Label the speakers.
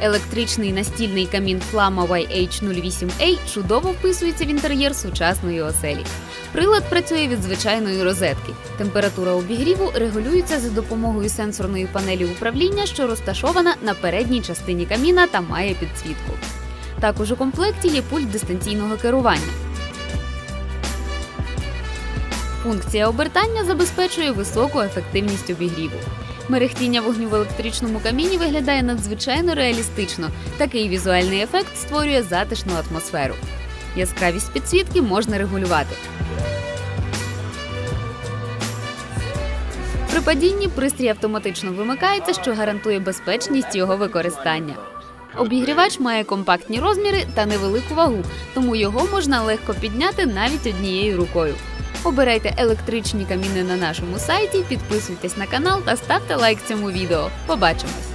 Speaker 1: Електричний настільний камін Flamma YH08A чудово вписується в інтер'єр сучасної оселі. Прилад працює від звичайної розетки. Температура обігріву регулюється за допомогою сенсорної панелі управління, що розташована на передній частині каміна та має підсвітку. Також у комплекті є пульт дистанційного керування. Функція обертання забезпечує високу ефективність обігріву. Мерехтіння вогню в електричному каміні виглядає надзвичайно реалістично. Такий візуальний ефект створює затишну атмосферу. Яскравість підсвітки можна регулювати. При падінні пристрій автоматично вимикається, що гарантує безпечність його використання. Обігрівач має компактні розміри та невелику вагу, тому його можна легко підняти навіть однією рукою. Обирайте електричні каміни на нашому сайті, підписуйтесь на канал та ставте лайк цьому відео. Побачимось!